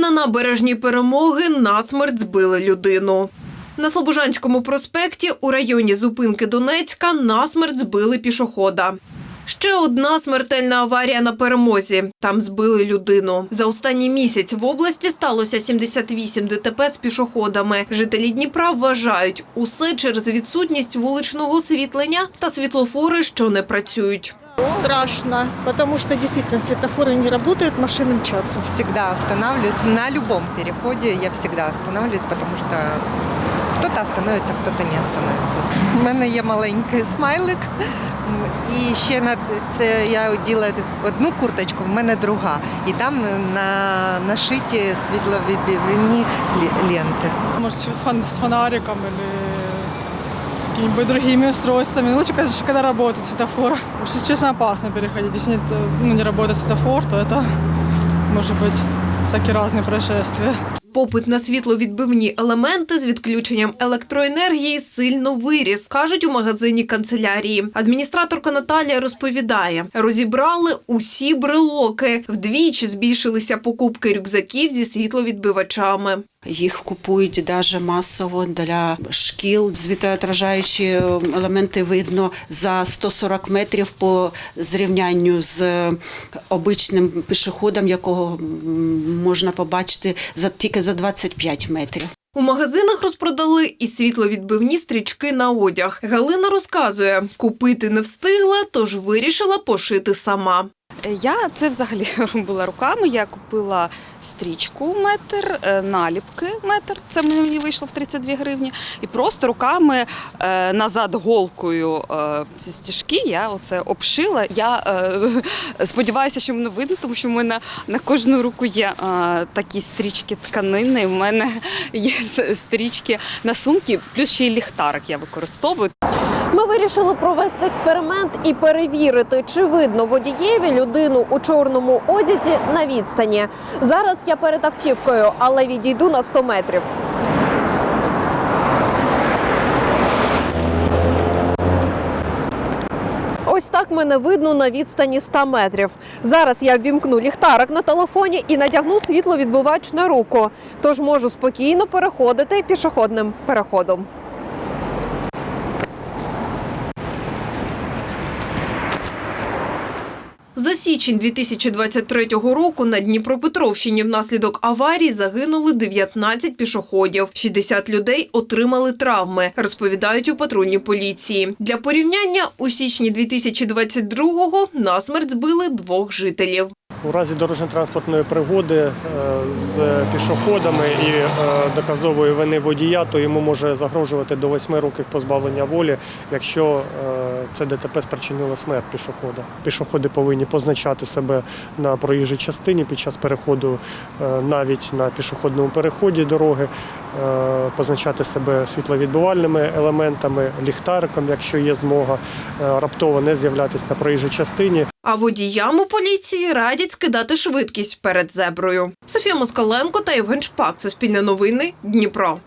На набережній перемоги насмерть збили людину. На Слобожанському проспекті у районі зупинки Донецька насмерть збили пішохода. Ще одна смертельна аварія на перемозі. Там збили людину. За останній місяць в області сталося 78 ДТП з пішоходами. Жителі Дніпра вважають усе через відсутність вуличного освітлення та світлофори, що не працюють. Страшно, потому что действительно светофоры не работают, машины мчатся. всегда останавливаюсь. На любом переходе я всегда останавливаюсь, потому что кто-то остановится, кто-то не остановится. У мене є маленький смайлик. І ще на це я оділа одну курточку, в мене друга. І там на нашиті світловідбивні ленти. Может, с фон- с фонариком или какими-нибудь другими устройствами. Лучше, конечно, когда работает светофор. Потому что, честно, опасно переходить. Если нет, э, ну, не работает светофор, то это может быть всякие разные происшествия. Попит на світловідбивні елементи з відключенням електроенергії сильно виріс, кажуть у магазині канцелярії. Адміністраторка Наталія розповідає, розібрали усі брелоки. Вдвічі збільшилися покупки рюкзаків зі світловідбивачами. Їх купують даже масово для шкіл. Звітоотражаючі елементи видно за 140 метрів по зрівнянню з обичним пішоходом, якого можна побачити за тільки за 25 метрів. У магазинах розпродали і світловідбивні стрічки на одяг. Галина розказує, купити не встигла, тож вирішила пошити сама. Я це взагалі робила руками. Я купила стрічку метр, е, наліпки метр. Це мені вийшло в 32 гривні. І просто руками е, назад голкою е, ці стіжки я оце обшила. Я сподіваюся, що мене видно, тому що в мене на кожну руку є такі стрічки тканини. У мене є стрічки на сумки, плюс ще й ліхтарик я використовую. Ми вирішили провести експеримент і перевірити, чи видно водієві людину у чорному одязі на відстані. Зараз я перед автівкою, але відійду на 100 метрів. Ось так мене видно на відстані 100 метрів. Зараз я ввімкну ліхтарик на телефоні і надягну світловідбивач на руку, тож можу спокійно переходити пішохідним переходом. За січень 2023 року на Дніпропетровщині внаслідок аварії загинули 19 пішоходів. 60 людей отримали травми, розповідають у патрульній поліції. Для порівняння у січні 2022-го насмерть збили двох жителів. У разі дорожньо-транспортної пригоди е, з пішоходами і е, доказової вини водія, то йому може загрожувати до 8 років позбавлення волі, якщо е, це ДТП спричинило смерть пішохода. Пішоходи повинні позначати себе на проїжджій частині під час переходу, навіть на пішохідному переході дороги, позначати себе світловідбивальними елементами, ліхтариком, якщо є змога, раптово не з'являтися на проїжджій частині. А водіям у поліції радять скидати швидкість перед зеброю. Софія Москаленко та Євген Шпак. Суспільне новини. Дніпро.